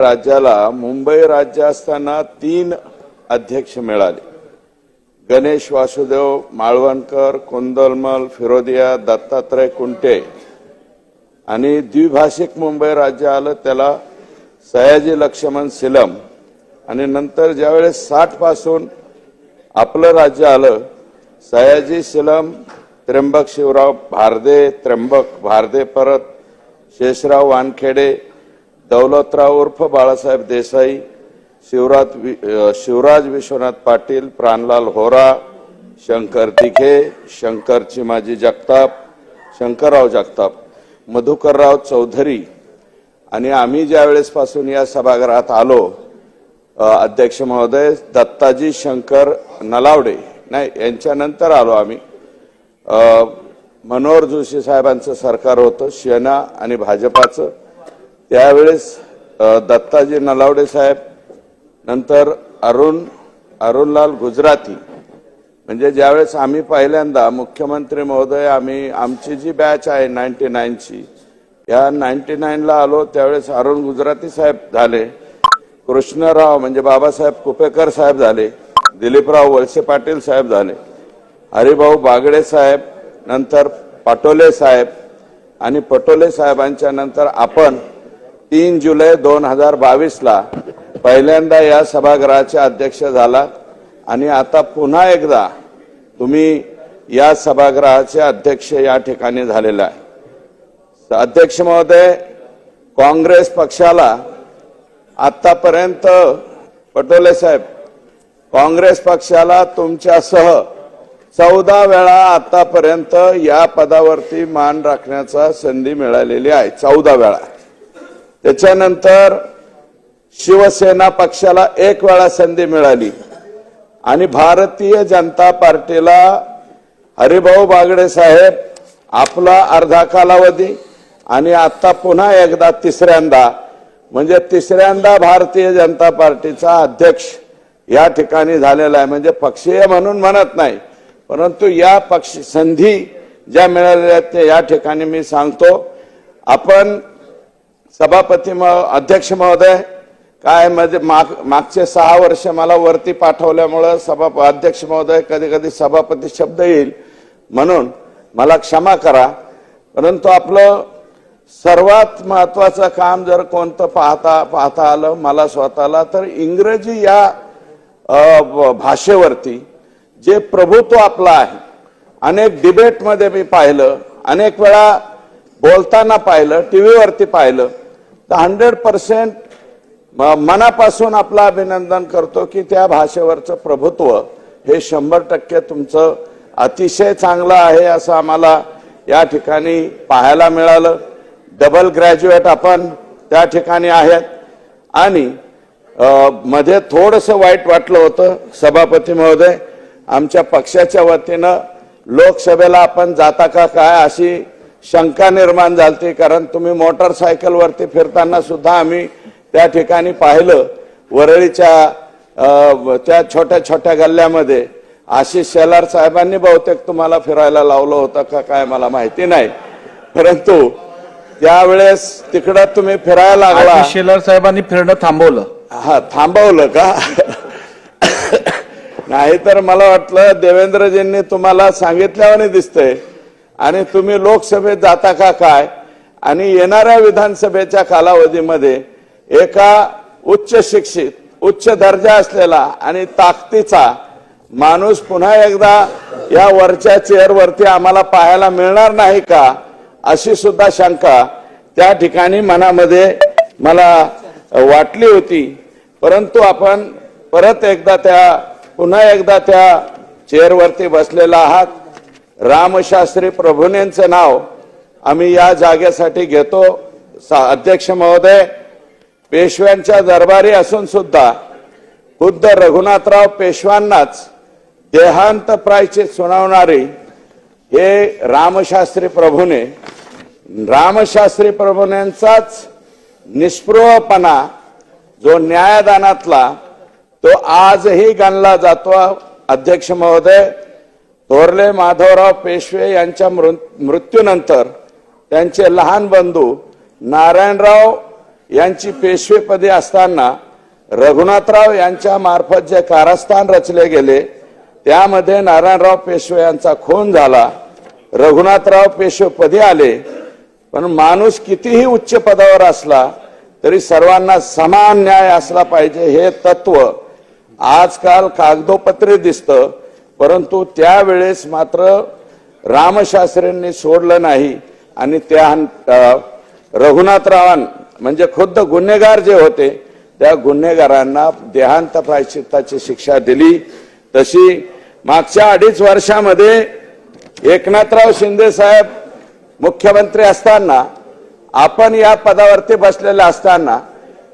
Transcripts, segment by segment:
राज्याला मुंबई राज्य असताना तीन अध्यक्ष मिळाले. गणेश वासुदेव माळवणकर कोंदलमल फिरोदिया दत्तात्रय कुंटे आणि द्विभाषिक मुंबई राज्य आलं त्याला सयाजी लक्ष्मण सिलम. आणि नंतर ज्यावेळेस साठपासून आपलं राज्य आलं सयाजी सिलम त्र्यंबक शिवराव भारदे त्र्यंबक भारदे परत शेषराव वानखेडे दौलतराव उर्फ बाळासाहेब देसाई शिवराज वि- शिवराज विश्वनाथ पाटील प्राणलाल होरा शंकर दिघे शंकर चिमाजी जगताप शंकरराव जगताप मधुकरराव चौधरी. आणि आम्ही ज्या वेळेसपासून या सभागृहात आलो अध्यक्ष महोदय दत्ताजी शंकर नलावडे नाही यांच्यानंतर आलो आम्ही. मनोहर जोशी साहेबांचं सरकार होतं सेना आणि भाजपाचं. त्यावेळेस दत्ताजी नलावडे साहेब नंतर अरुण अरुणलाल गुजराती. म्हणजे ज्यावेळेस आम्ही पहिल्यांदा मुख्यमंत्री महोदय आम्ही आमची जी बॅच आहे नाईन्टी नाईनची या नाईन्टी नाईनला आलो त्यावेळेस अरुण गुजराती साहेब झाले कृष्णराव म्हणजे बाबासाहेब कुपेकर साहेब झाले दिलीपराव वळसे पाटील साहेब झाले हरिभाऊ बागडे साहेब नंतर पाटोले साहेब आणि पटोले साहेबांच्या नंतर आपण तीन जुलै दोन हजार बावीसला पहिल्यांदा या सभागृहाचे अध्यक्ष झाला आणि आता पुन्हा एकदा तुम्ही या सभागृहाचे अध्यक्ष या ठिकाणी झालेला आहे. अध्यक्ष महोदय काँग्रेस पक्षाला आतापर्यंत पटोले साहेब काँग्रेस पक्षाला तुमच्यासह चौदा वेळा आतापर्यंत या पदावरती मान राखण्याचा संधी मिळालेली आहे चौदा वेळा. त्याच्यानंतर शिवसेना पक्षाला एक वेळा संधी मिळाली. आणि भारतीय जनता पार्टीला हरिभाऊ बागडे साहेब आपला अर्धा कालावधी आणि आता पुन्हा एकदा तिसऱ्यांदा म्हणजे तिसऱ्यांदा भारतीय जनता पार्टीचा अध्यक्ष या ठिकाणी झालेला आहे. म्हणजे पक्षीय म्हणून म्हणत नाही परंतु या पक्ष संधी ज्या मिळालेल्या आहेत त्या या ठिकाणी मी सांगतो. आपण सभापती अध्यक्ष महोदय काय म्हणजे माग मागचे सहा वर्ष मला वरती पाठवल्यामुळं सभा अध्यक्ष महोदय कधी कधी सभापती शब्द येईल. म्हणून मला क्षमा करा. परंतु आपलं सर्वात महत्वाचं काम जर कोणतं पाहता पाहता आलं मला स्वतःला तर इंग्रजी या भाषेवरती जे प्रभुत्व आपलं आहे अनेक डिबेटमध्ये मी पाहिलं अनेक वेळा बोलताना पाहिलं टी व्हीवरती पाहिलं तर हंड्रेड पर्सेंट मनापासून आपलं अभिनंदन करतो की त्या भाषेवरचं प्रभुत्व हे शंभर टक्के तुमचं अतिशय चांगलं आहे असं आम्हाला या ठिकाणी पाहायला मिळालं. डबल ग्रॅज्युएट आपण त्या ठिकाणी आहेत. आणि मध्ये थोडंसं वाईट वाटलं होतं सभापती महोदय आमच्या पक्षाच्या वतीनं लोकसभेला आपण जाता का काय अशी शंका निर्माण झाली कारण तुम्ही मोटरसायकलवरती फिरताना सुद्धा आम्ही त्या ठिकाणी पाहिलं. वरळीच्या त्या छोट्या छोट्या गल्ल्यामध्ये आशिष शेलार साहेबांनी बहुतेक तुम्हाला फिरायला लावलं होतं का काय मला माहिती नाही. परंतु त्यावेळेस तिकडं तुम्ही फिरायला लागला. शेलार साहेबांनी फिरणं थांबवलं. हा थांबवलं का? नाही तर मला वाटलं देवेंद्रजींनी तुम्हाला सांगितल्यावाने दिसतंय. आणि तुम्ही लोकसभेत जाता का काय? आणि येणाऱ्या विधानसभेच्या कालावधीमध्ये एका उच्च शिक्षित उच्च दर्जा असलेला आणि ताकदीचा माणूस पुन्हा एकदा या वरच्या चेअरवरती आम्हाला पाहायला मिळणार नाही का? अशी सुद्धा शंका त्या ठिकाणी मनामध्ये मला वाटली होती. परंतु आपण परत एकदा त्या पुन्हा एकदा त्या चेअरवरती बसलेला आहात. रामशास्त्री प्रभूनेंचं नाव आम्ही या जागेसाठी घेतो. सा- अध्यक्ष महोदय पेशव्यांच्या दरबारी असून सुद्धा खुद्द रघुनाथराव पेशव्यांनाच देहांत प्रायचित सुनावणारी हे रामशास्त्री प्रभूने रामशास्त्री प्रभूनेंचाच निष्पृहपणा जो न्यायदानातला तो आजही गणला जातो. अध्यक्ष महोदय थोरले माधवराव पेशवे यांच्या मृ- मृत्यूनंतर त्यांचे लहान बंधू नारायणराव यांची पेशवेपदी असताना रघुनाथराव यांच्या मार्फत जे कारस्थान रचले गेले त्यामध्ये नारायणराव पेशवे यांचा खून झाला रघुनाथराव पेशवेपदी आले. पण माणूस कितीही उच्च पदावर असला तरी सर्वांना समान न्याय असला पाहिजे हे तत्व आजकाल कागदोपत्री दिसतं. परंतु त्यावेळेस मात्र रामशास्त्रींनी सोडलं नाही. आणि त्या रघुनाथरावान म्हणजे खुद्द गुन्हेगार जे होते त्या गुन्हेगारांना देहांत प्रायश्चित्ताची शिक्षा दिली. तशी मागच्या अडीच वर्षामध्ये एकनाथराव शिंदे साहेब मुख्यमंत्री असताना आपण या पदावरती बसलेले असताना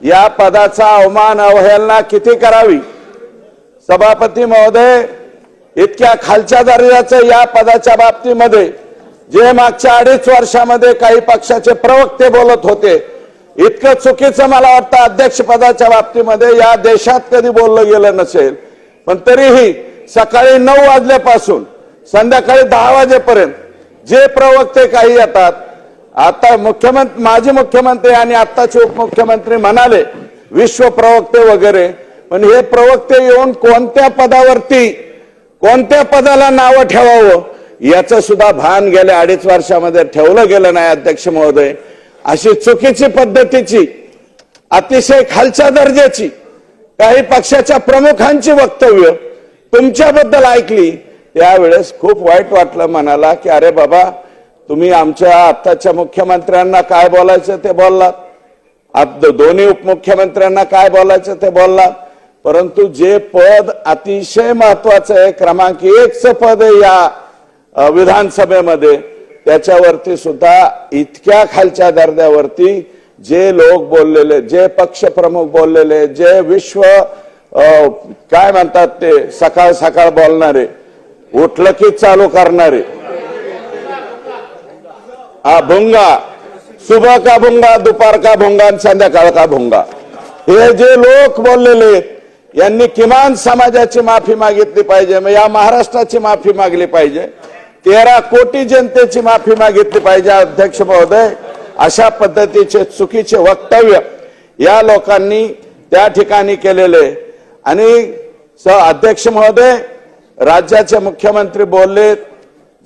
या पदाचा अवमान अवहेलना किती करावी? सभापती महोदय इतक्या खालच्या दर्जाचं या पदाच्या बाबतीमध्ये जे मागच्या अडीच वर्षामध्ये काही पक्षाचे प्रवक्ते बोलत होते इतकं चुकीचं मला वाटतं अध्यक्ष पदाच्या बाबतीमध्ये या देशात कधी बोललं गेलं नसेल. पण तरीही सकाळी नऊ वाजल्यापासून संध्याकाळी दहा वाजेपर्यंत जे प्रवक्ते काही येतात आता मुख्यमंत्री माजी मुख्यमंत्री आणि आत्ताचे उपमुख्यमंत्री म्हणाले विश्व प्रवक्ते वगैरे पण हे प्रवक्ते येऊन कोणत्या पदावरती कोणत्या पदाला नावं ठेवावं? याचं सुद्धा भान गेल्या अडीच वर्षामध्ये ठेवलं गेलं नाही अध्यक्ष महोदय. अशी चुकीची पद्धतीची अतिशय खालच्या दर्जाची काही पक्षाच्या प्रमुखांची वक्तव्य तुमच्याबद्दल ऐकली त्यावेळेस खूप वाईट वाटलं म्हणाला की अरे बाबा तुम्ही आमच्या आत्ताच्या मुख्यमंत्र्यांना काय बोलायचं ते बोललात. आप दोन्ही उपमुख्यमंत्र्यांना काय बोलायचं ते बोललात. परंतु जे पद अतिशय महत्वाचं आहे क्रमांक एकचं पद आहे या विधानसभेमध्ये त्याच्यावरती सुद्धा इतक्या खालच्या दर्जावरती जे लोक बोललेले जे पक्ष प्रमुख बोललेले जे विश्व काय म्हणतात ते सकाळ सकाळ बोलणारे उठलं की चालू करणारे. हा भुंगा सुबह का भुंगा दुपार का भुंगा आणि संध्याकाळ का भुंगा. हे जे लोक बोललेले आहेत, यांनी किमान समाजाची माफी मागितली पाहिजे मग या महाराष्ट्राची माफी मागली पाहिजे तेरा कोटी जनतेची माफी मागितली पाहिजे अध्यक्ष महोदय. अशा पद्धतीचे चुकीचे वक्तव्य या लोकांनी त्या ठिकाणी केलेले. आणि स अध्यक्ष महोदय राज्याचे मुख्यमंत्री बोलले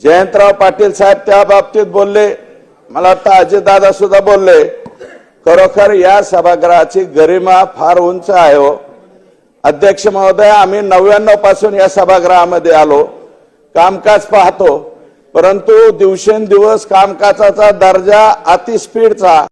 जयंतराव पाटील साहेब त्या बाबतीत बोलले मला वाटतं अजितदादा सुद्धा बोलले खरोखर या सभागृहाची गरिमा फार उंच आहे हो. अध्यक्ष महोदय आम्ही नव्याण्णवपासून या सभागृहामध्ये आलो. कामकाज पाहतो. परंतु दिवसेंदिवस कामकाजाचा दर्जा अतिस्पीडचा